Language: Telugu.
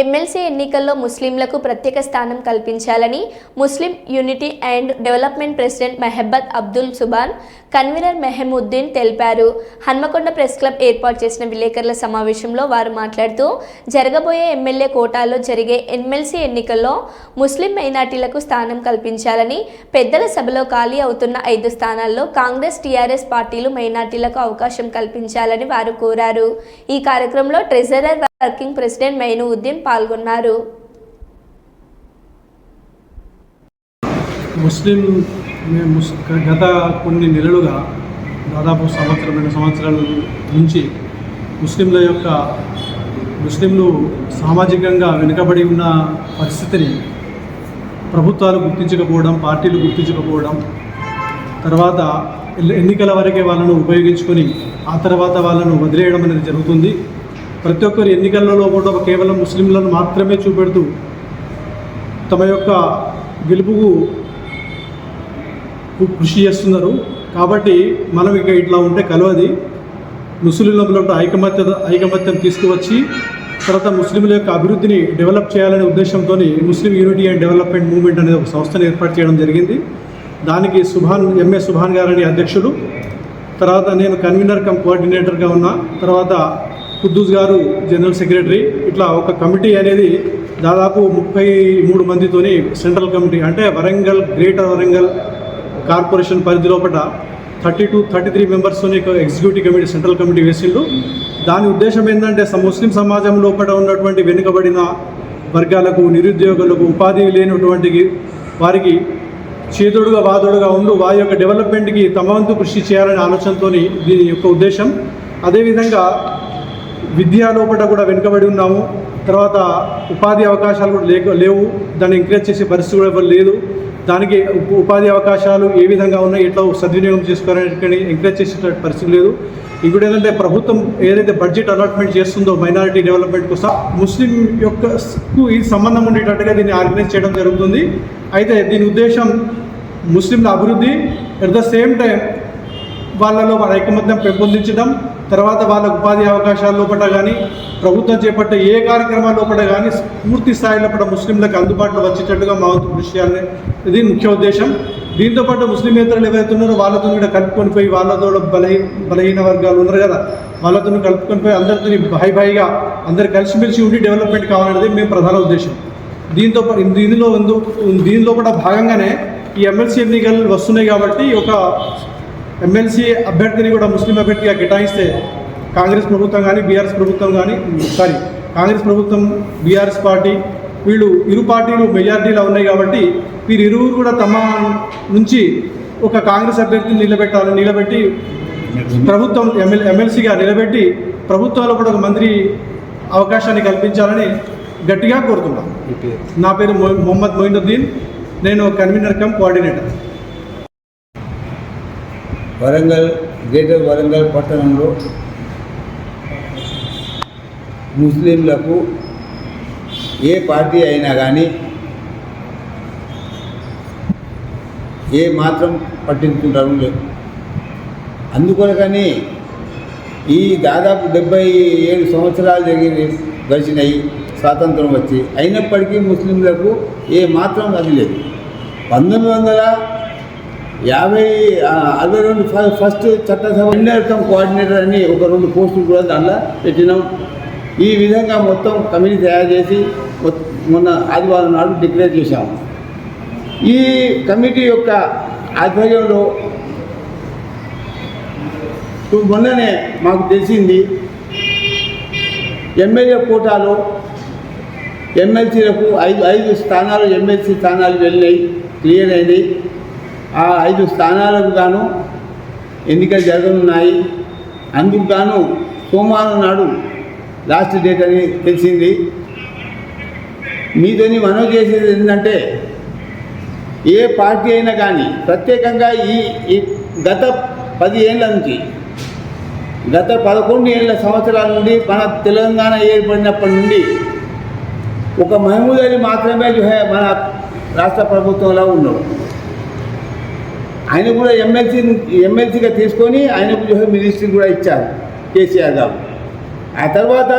ఎమ్మెల్సీ ఎన్నికల్లో ముస్లింలకు ప్రత్యేక స్థానం కల్పించాలని Muslim unity and development president Mehabbat Abdul Subhan convener Mehmuddin తెలిపారు. హన్మకొండ ప్రెస్ క్లబ్ ఏర్పాటు చేసిన విలేకరుల సమావేశంలో వారు మాట్లాడుతూ జరగబోయే ఎమ్మెల్యే కోటాలో జరిగే ఎమ్మెల్సీ ఎన్నికల్లో ముస్లిం మైనార్టీలకు స్థానం కల్పించాలని పెద్దల సభలో ఖాళీ అవుతున్న ఐదు స్థానాల్లో కాంగ్రెస్ టీఆర్ఎస్ పార్టీలు మైనార్టీలకు అవకాశం కల్పించాలని వారు కోరారు. ఈ కార్యక్రమంలో ట్రెజరర్ వర్కింగ్ ప్రెసిడెంట్ మైనుద్దీన్ పాల్గొన్నారు. ముస్లిం ముస్- గత కొన్ని నెలలుగా దాదాపు సంవత్సరం రెండు సంవత్సరాల నుంచి ముస్లింల యొక్క ముస్లింలు సామాజికంగా వెనుకబడి ఉన్న పరిస్థితిని ప్రభుత్వాలు గుర్తించకపోవడం పార్టీలు గుర్తించకపోవడం తర్వాత ఎన్నికల వరకే వాళ్ళను ఉపయోగించుకొని ఆ తర్వాత వాళ్ళను వదిలేయడం అనేది జరుగుతుంది. ప్రతి ఒక్కరు ఎన్నికలలో కూడా కేవలం ముస్లింలను మాత్రమే చూపెడుతూ తమ యొక్క గెలుపుకు కృషి చేస్తున్నారు. కాబట్టి మనం ఇక ఇట్లా ఉంటే కలవది. ముస్లింలలో ఐకమత్య ఐకమత్యం తీసుకువచ్చి తర్వాత ముస్లింల యొక్క అభివృద్ధిని డెవలప్ చేయాలనే ఉద్దేశంతో Muslim unity and development movement అనేది ఒక సంస్థను ఏర్పాటు చేయడం జరిగింది. దానికి సుభాన్ ఎంఏ సుభాన్ గారని అధ్యక్షుడు తర్వాత నేను కన్వీనర్ కమ్ కోఆర్డినేటర్గా ఉన్నా తర్వాత కుద్దూస్ గారు జనరల్ సెక్రటరీ. ఇట్లా ఒక కమిటీ అనేది దాదాపు ముప్పై మూడు మందితోని సెంట్రల్ కమిటీ అంటే వరంగల్ గ్రేటర్ వరంగల్ కార్పొరేషన్ పరిధి లోపల thirty two thirty three members executive committee central committee వేసిండు. దాని ఉద్దేశం ఏంటంటే ముస్లిం సమాజం లోపల ఉన్నటువంటి వెనుకబడిన వర్గాలకు నిరుద్యోగులకు ఉపాధి లేనటువంటి వారికి చేదుడుగా వాదుడుగా ఉండు వారి యొక్క డెవలప్మెంట్కి తమ వంతు కృషి చేయాలనే ఆలోచనతో దీని యొక్క ఉద్దేశం. అదేవిధంగా విద్యా లోపల కూడా వెనుకబడి ఉన్నాము. తర్వాత ఉపాధి అవకాశాలు కూడా లేక లేవు. దాన్ని ఎంకరేజ్ చేసే పరిస్థితి కూడా ఎవరు లేదు. దానికి ఉపాధి అవకాశాలు ఏ విధంగా ఉన్నాయి ఎట్లా సద్వినియోగం చేసుకోవాలని ఎంకరేజ్ చేసే పరిస్థితి లేదు. ఇంకోటి ఏంటంటే ప్రభుత్వం ఏదైతే బడ్జెట్ అలాట్మెంట్ చేస్తుందో మైనారిటీ డెవలప్మెంట్ కోసం ముస్లిం యొక్క ఈ సంబంధం ఉండేటట్టుగా దీన్ని ఆర్గనైజ్ చేయడం జరుగుతుంది. అయితే దీని ఉద్దేశం ముస్లింల అభివృద్ధి. అట్ ద సేమ్ టైం వాళ్ళలో వాళ్ళ ఐకమత్యం పెంపొందించడం తర్వాత వాళ్ళ ఉపాధి అవకాశాల లోపల కానీ ప్రభుత్వం చేపట్టే ఏ కార్యక్రమాల లోపల కానీ పూర్తి స్థాయిలో కూడా ముస్లింలకు అందుబాటులో వచ్చేటట్టుగా మా వంతు కృషి చేయాలని ఇది ముఖ్య ఉద్దేశం. దీంతోపాటు ముస్లిమేతరులు ఎవరైతే ఉన్నారో వాళ్ళతో కూడా కలుపుకొని పోయి వాళ్ళతో బలహీన బలహీన వర్గాలు ఉన్నారు కదా వాళ్ళతో కలుపుకొని పోయి అందరితో భాయి భాయిగా అందరు కలిసిమెలిసి ఉండి డెవలప్మెంట్ కావాలనేది మేము ప్రధాన ఉద్దేశం. దీంతో దీనిలో దీనిలో కూడా భాగంగానే ఈ ఎమ్మెల్సీ ఎన్నికలు వస్తున్నాయి కాబట్టి ఒక ఎమ్మెల్సీ అభ్యర్థిని కూడా ముస్లిం అభ్యర్థిగా కేటాయిస్తే కాంగ్రెస్ ప్రభుత్వం కానీ బీఆర్ఎస్ ప్రభుత్వం కానీ సారీ కాంగ్రెస్ ప్రభుత్వం బీఆర్ఎస్ పార్టీ వీళ్ళు ఇరు పార్టీలు మెజార్టీలో ఉన్నాయి కాబట్టి వీరు ఇరువురు కూడా తమ నుంచి ఒక కాంగ్రెస్ అభ్యర్థిని నిలబెట్టాలని నిలబెట్టి ప్రభుత్వం ఎమ్మెల్ ఎమ్మెల్సీగా నిలబెట్టి ప్రభుత్వంలో కూడా ఒక మంత్రి అవకాశాన్ని కల్పించాలని గట్టిగా కోరుతున్నాం. నా పేరు మొ- మొహమ్మద్ మొయినుద్దీన్ నేను convener cum coordinator. Warangal greater Warangal పట్టణంలో ముస్లింలకు ఏ పార్టీ అయినా కానీ ఏ మాత్రం పట్టించుకుంటారు లేదు అందుకొరకని ఈ దాదాపు డెబ్బై ఏడు సంవత్సరాలు జరిగి గడిచినాయి స్వాతంత్రం వచ్చి. అయినప్పటికీ ముస్లింలకు ఏ మాత్రం అది లేదు. పంతొమ్మిది వందల యాభై అరవై రెండు ఫస్ట్ చట్టసభ ఎన్నికం కోఆర్డినేటర్ అని ఒక రెండు పోస్టులు కూడా దాంట్లో పెట్టినాం. ఈ విధంగా మొత్తం కమిటీ తయారు చేసి మొన్న ఆదివారం నాడు డిక్లేర్ చేశాము ఈ కమిటీ యొక్క ఆధ్వర్యంలో మొన్ననే మాకు తెలిసింది ఎమ్మెల్యే కోటాలో ఎమ్మెల్సీలకు ఐదు ఐదు స్థానాలు ఎమ్మెల్సీ స్థానాలు వెళ్ళినాయి క్లియర్ అయినాయి. ఆ ఐదు స్థానాలకు గాను ఎన్నికలు జరగనున్నాయి. అందుకు గాను సోమవారం నాడు లాస్ట్ డేట్ అని తెలిసింది. మీతోని మనం చేసేది ఏంటంటే ఏ పార్టీ అయినా కానీ ప్రత్యేకంగా ఈ గత పది ఏళ్ళ నుంచి గత పదకొండు ఏళ్ళ సంవత్సరాల నుండి మన తెలంగాణ ఏర్పడినప్పటి నుండి ఒక మహమూద్ అలీ మాత్రమే హై మన రాష్ట్ర ప్రభుత్వంలో ఉన్నాడు. ఆయన కూడా ఎమ్మెల్సీ ఎమ్మెల్సీగా తీసుకొని ఆయనకు మినిస్ట్రీ కూడా ఇచ్చారు కేసీఆర్ గారు. ఆ తర్వాత